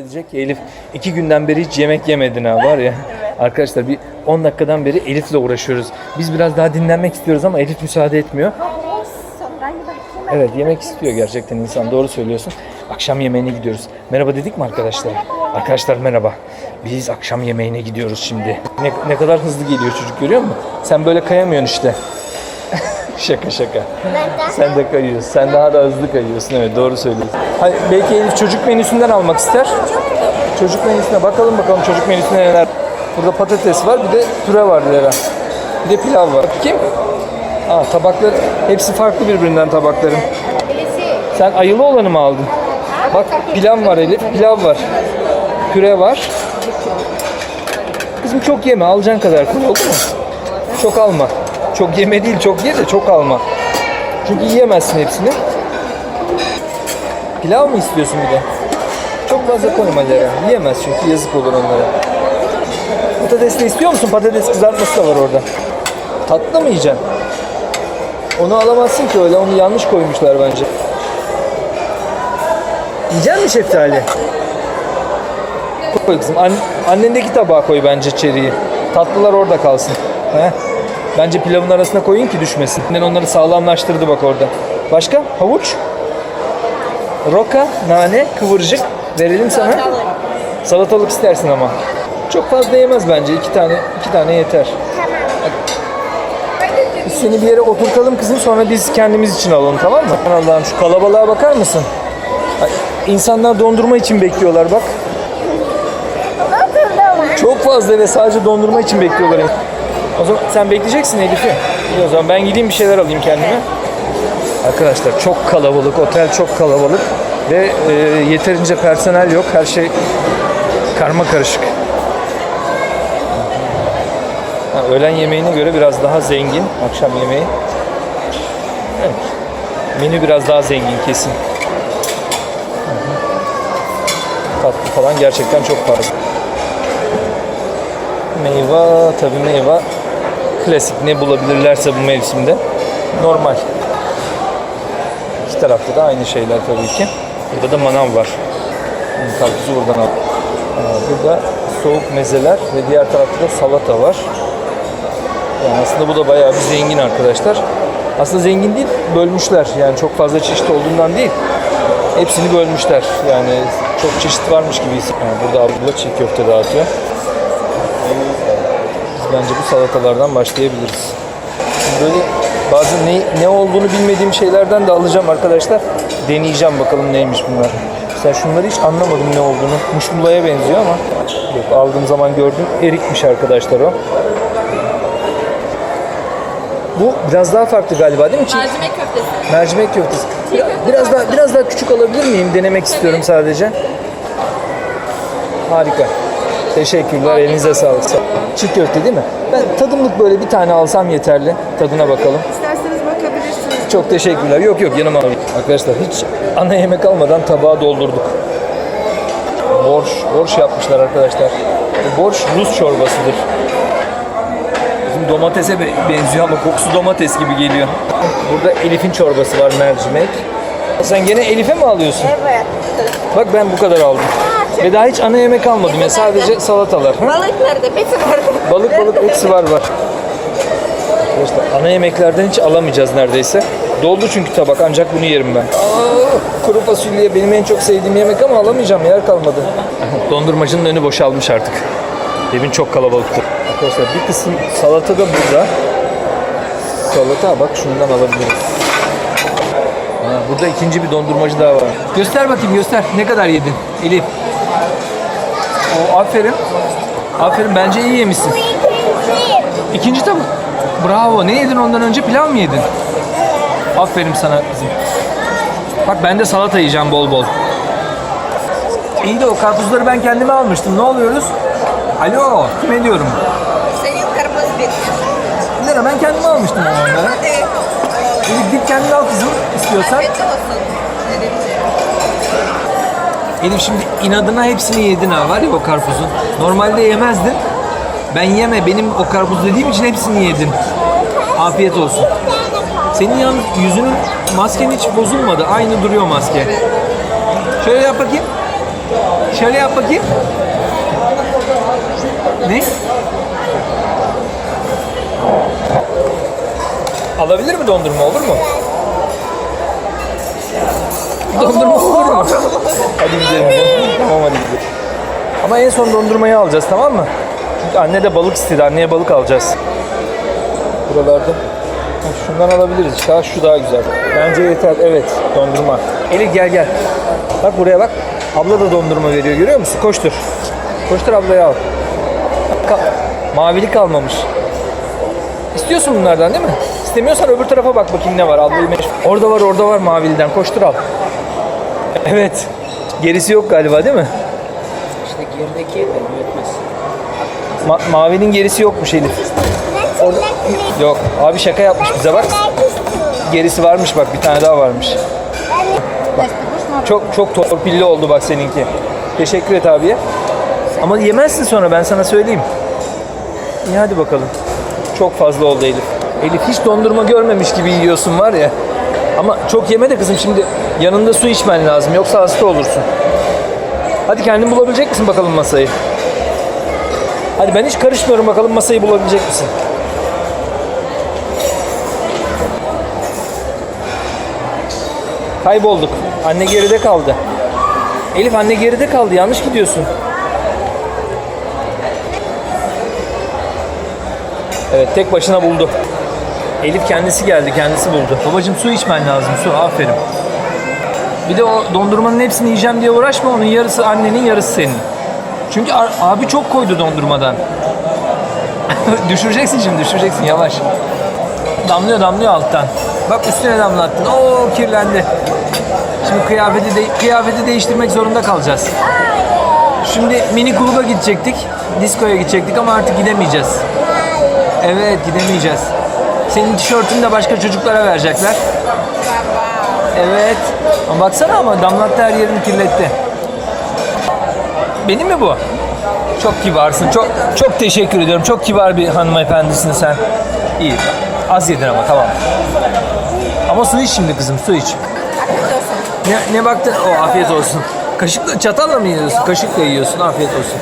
Diyecek ki Elif iki günden beri hiç yemek yemedin ha var ya. Arkadaşlar bir 10 dakikadan beri Elif'le uğraşıyoruz. Biz biraz daha dinlenmek istiyoruz ama Elif müsaade etmiyor. Evet yemek istiyor gerçekten insan doğru söylüyorsun. Akşam yemeğine gidiyoruz. Merhaba dedik mi arkadaşlar? Arkadaşlar merhaba. Biz akşam yemeğine gidiyoruz şimdi. Ne, ne kadar hızlı geliyor çocuk görüyor musun? Sen böyle kayamıyorsun işte. Şaka şaka. Sen de kayıyorsun. Sen daha da hızlı kayıyorsun. Evet doğru söylüyorsun. Hayır, belki Elif çocuk menüsünden almak ister. Çocuk menüsüne bakalım bakalım çocuk menüsünde neler. Burada patates var bir de püre var Lera. Bir de pilav var. Kim? Aa tabaklar hepsi farklı birbirinden tabakların. Sen ayılı olanı mı aldın? Bak pilav var Elif, pilav var. Püre var. Kızım çok yeme, alacağın kadar koy oldu mu? Çok alma. Çok yeme değil, çok ye de çok alma. Çünkü yiyemezsin hepsini. Pilav mı istiyorsun bir de? Çok fazla koyma Lera. Yiyemez çünkü yazık olur onlara. Patates de istiyor musun? Patates kızartması da var orada. Tatlı mı yiyeceksin? Onu alamazsın ki öyle. Onu yanlış koymuşlar bence. Yiyecek misin şeftali? Koy kızım. An- annendeki tabağa koy bence çeriği. Tatlılar orada kalsın. He? Bence pilavın arasına koyun ki düşmesin. Annen onları sağlamlaştırdı bak orada. Başka? Havuç? Roka, nane, kıvırcık. Verelim sana. Salatalık istersin ama. Çok fazla yemez bence. İki tane, iki tane yeter. Biz seni bir yere oturtalım kızım sonra biz kendimiz için alalım tamam mı? Aman Allah'ım şu kalabalığa bakar mısın? Ay, İnsanlar dondurma için bekliyorlar bak. Çok fazla ve sadece dondurma için bekliyorlar. O zaman sen bekleyeceksin Elif'i. İyi o zaman ben gideyim bir şeyler alayım kendime. Arkadaşlar çok kalabalık, otel çok kalabalık ve e, yeterince personel yok. Her şey karma karışık. Ha, öğlen yemeğine göre biraz daha zengin akşam yemeği. Evet. Menü biraz daha zengin kesin. Tatlı falan gerçekten çok fazla. Meyve tabii meyve klasik ne bulabilirlerse bu mevsimde normal. İki tarafta da aynı şeyler tabii ki. Burada da manav var. Hı, Karpuzu buradan al. Burada soğuk mezeler ve diğer tarafta da salata var. Yani aslında bu da bayağı bir zengin arkadaşlar. Aslında zengin değil, bölmüşler. Yani çok fazla çeşit olduğundan değil. Hepsini bölmüşler. Yani çok çeşit varmış gibi. Yani burada abla çiğ köfte dağıtıyor. Bence bu salatalardan başlayabiliriz. Şimdi böyle bazı ne, ne olduğunu bilmediğim şeylerden de alacağım arkadaşlar. Deneyeceğim bakalım neymiş bunlar. Mesela şunları hiç anlamadım ne olduğunu. Muşmulaya benziyor ama yok aldığım zaman gördüm. Erikmiş arkadaşlar o. Bu biraz daha farklı galiba değil mi? Mercimek köftesi. Mercimek köftesi. Biraz, biraz daha biraz daha küçük alabilir miyim? Denemek istiyorum sadece. Harika. Teşekkürler. Elinize sağlık. Çiğ köfte değil mi? Ben tadımlık böyle bir tane alsam yeterli. Tadına bakalım. İsterseniz bakabilirsiniz. Çok teşekkürler. Yok yok yanıma alayım. Arkadaşlar hiç ana yemek almadan tabağa doldurduk. Borş, borş yapmışlar arkadaşlar. Borş Rus çorbasıdır. Bizim domatese be- benziyor ama kokusu domates gibi geliyor. Burada Elif'in çorbası var mercimek. Sen gene Elif'e mi alıyorsun? Evet. Bak ben bu kadar aldım. Ve daha hiç ana yemek almadım ya sadece salatalar. Balık nerede? Beti var. Balık balık hepsi var var. Arkadaşlar ana yemeklerden hiç alamayacağız neredeyse. Doldu çünkü tabak ancak bunu yerim ben. Aa, kuru fasulye benim en çok sevdiğim yemek ama alamayacağım yer kalmadı. Dondurmacının önü boşalmış artık. Demin çok kalabalıktı. Arkadaşlar bir kısım salata da burada. Salata bak şundan alabiliriz. Ha, burada ikinci bir dondurmacı daha var. Göster bakayım göster. Ne kadar yedin Elif? O aferin. Aferin bence iyi yemişsin. İkinci tabak. Bravo. Ne yedin ondan önce? Pilav mı yedin? Aferin sana kızım. Bak ben de salata yiyeceğim bol bol. İyi de o karpuzları ben kendime almıştım. Ne oluyoruz? Alo, kime diyorum? Senin kırmızı beti. Lera ben kendime almıştım onları. Elif git kendine al kızım istiyorsan. Afiyet olsun. Elif şimdi inadına hepsini yedin ha var ya o karpuzun. Normalde yemezdin. Ben yeme benim o karpuz dediğim için hepsini yedin. Afiyet olsun. Senin yalnız yüzünün masken hiç bozulmadı. Aynı duruyor maske. Şöyle yap bakayım. Şöyle yap bakayım. Ne? Alabilir mi dondurma olur mu? Dondurma olur mu? hadi gidelim. Tamam hadi gidelim. Ama en son dondurmayı alacağız tamam mı? Çünkü anne de balık istedi. Anneye balık alacağız. Buralarda. Ha, Şundan alabiliriz işte. Ha, şu daha güzel. Bence yeter. Evet. Dondurma. Elif gel gel. Bak buraya bak. Abla da dondurma veriyor. Görüyor musun? Koştur. Koştur ablayı al. Ka- Mavilik almamış. İstiyorsun bunlardan değil mi? İstemiyorsan öbür tarafa bak bakayım ne var. Ablayı Orada var orada var maviliden. Koştur al. Evet. Gerisi yok galiba değil mi? İşte gerideki de yetmez. Ma- mavinin gerisi yokmuş Elif. Orada... Yok. Abi şaka yapmış bize bak. Gerisi varmış bak bir tane daha varmış. Çok çok torpilli oldu bak seninki. Teşekkür et abiye. Ama yemezsin sonra ben sana söyleyeyim. İyi hadi bakalım. Çok fazla oldu Elif. Elif hiç dondurma görmemiş gibi yiyorsun var ya. Ama çok yeme de kızım şimdi yanında su içmen lazım yoksa hasta olursun. Hadi kendin bulabilecek misin bakalım masayı? Hadi ben hiç karışmıyorum bakalım masayı bulabilecek misin? Kaybolduk. Anne geride kaldı. Elif anne geride kaldı. Yanlış gidiyorsun. Evet tek başına buldu. Elif kendisi geldi, kendisi buldu. Babacım su içmen lazım, su. Aferin. Bir de o dondurmanın hepsini yiyeceğim diye uğraşma. Onun yarısı annenin, yarısı senin. Çünkü abi çok koydu dondurmadan. düşüreceksin şimdi, düşüreceksin yavaş. Damlıyor, damlıyor alttan. Bak üstüne damlattın. Oo kirlendi. Şimdi kıyafeti de, kıyafeti değiştirmek zorunda kalacağız. Şimdi mini kluba gidecektik. Diskoya gidecektik ama artık gidemeyeceğiz. Evet gidemeyeceğiz. Senin tişörtünü de başka çocuklara verecekler. Evet. Ama baksana ama damlattı her yerini kirletti. Benim mi bu? Çok kibarsın. Çok çok teşekkür ediyorum. Çok kibar bir hanımefendisin sen. İyi. Az yedin ama tamam. Ama su iç şimdi kızım su iç. Ne, ne baktın? O afiyet olsun. Kaşıkla çatalla mı yiyorsun? Kaşıkla yiyorsun. Afiyet olsun.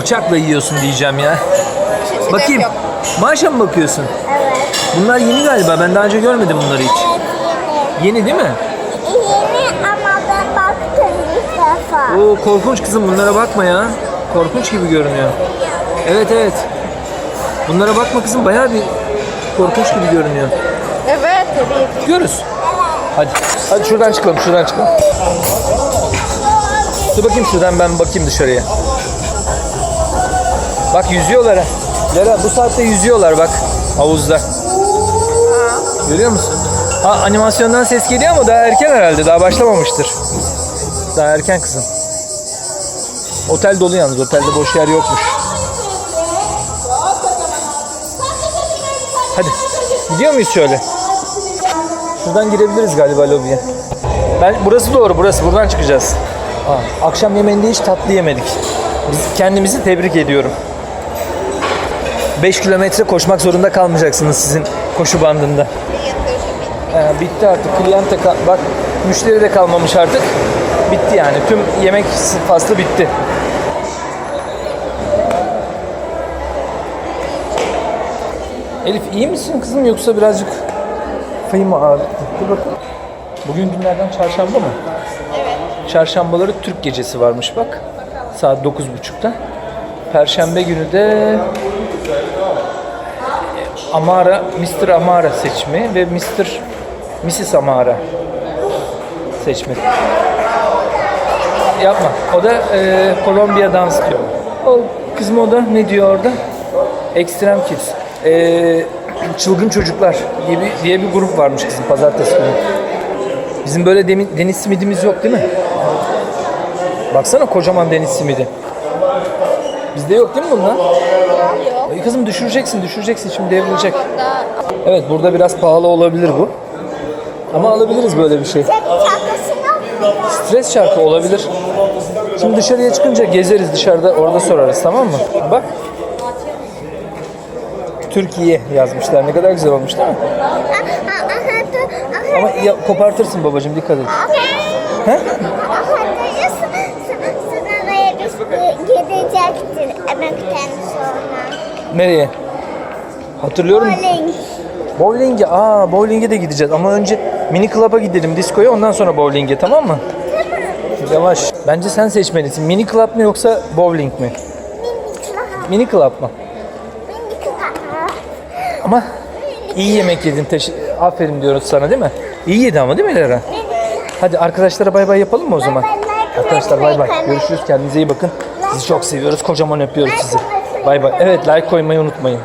Bıçakla yiyorsun diyeceğim ya. Seçenek Bakayım. Maaşa mı bakıyorsun? Evet. Bunlar yeni galiba. Ben daha önce görmedim bunları hiç. Yeni değil mi? Yeni ama ben baktım bir defa. Oo korkunç kızım bunlara bakma ya. Korkunç gibi görünüyor. Evet evet. Bunlara bakma kızım bayağı bir korkunç gibi görünüyor. Evet. Görürüz. Hadi. Hadi şuradan çıkalım, şuradan çıkalım. Dur bakayım şuradan ben bakayım dışarıya. Bak yüzüyorlar ha. Lera bu saatte yüzüyorlar bak havuzda. Görüyor musun? Ha animasyondan ses geliyor ama daha erken herhalde. Daha başlamamıştır. Daha erken kızım. Otel dolu yalnız. Otelde boş yer yokmuş. Hadi. Gidiyor muyuz şöyle? Şuradan girebiliriz galiba lobiye. Ben burası doğru burası. Buradan çıkacağız. Aa, akşam yemeğinde hiç tatlı yemedik. Biz kendimizi tebrik ediyorum. 5 kilometre koşmak zorunda kalmayacaksınız sizin koşu bandında. Ee, bitti artık. Kliyente bak müşteri de kalmamış artık. Bitti yani. Tüm yemek faslı bitti. Elif iyi misin kızım yoksa birazcık kafayı mı ağrıttı? Dur bakalım. Bugün günlerden çarşamba mı? Evet. Çarşambaları Türk gecesi varmış bak. Saat 9.30'da. Perşembe günü de Amara, Mr. Amara seçimi ve Mr. Mrs. Amara seçimi. Yapma. O da e, Kolombiya dans diyor. O kızım o da ne diyor orada? Extreme Kids. E, çılgın çocuklar gibi diye bir grup varmış kızım pazartesi günü. Bizim böyle demin, deniz simidimiz yok değil mi? Baksana kocaman deniz simidi. Bizde yok değil mi bunlar? Yok. Ay kızım düşüreceksin, düşüreceksin şimdi devrilecek. Evet burada biraz pahalı olabilir bu. Ama alabiliriz böyle bir şey. Stres çarpı olabilir. Şimdi dışarıya çıkınca gezeriz dışarıda orada sorarız tamam mı? Bak. Türkiye yazmışlar. Ne kadar güzel olmuş değil mi? Ama ya, kopartırsın babacığım dikkat et. He? Emekten sonra. Nereye? Hatırlıyorum. Bowling. Bowling'e. Aa bowling'e de gideceğiz ama önce mini club'a gidelim diskoya ondan sonra bowling'e tamam mı? Yavaş. Bence sen seçmelisin. Mini club mı yoksa bowling mi? Mini club mı? Ama iyi yemek yedin. Teş- Aferin diyoruz sana değil mi? İyi yedi ama değil mi Lera? Hadi arkadaşlara bay bay yapalım mı o zaman? Arkadaşlar bay bay. Görüşürüz. Kendinize iyi bakın. Sizi çok seviyoruz. Kocaman öpüyoruz sizi. Bay bay. Evet like koymayı unutmayın.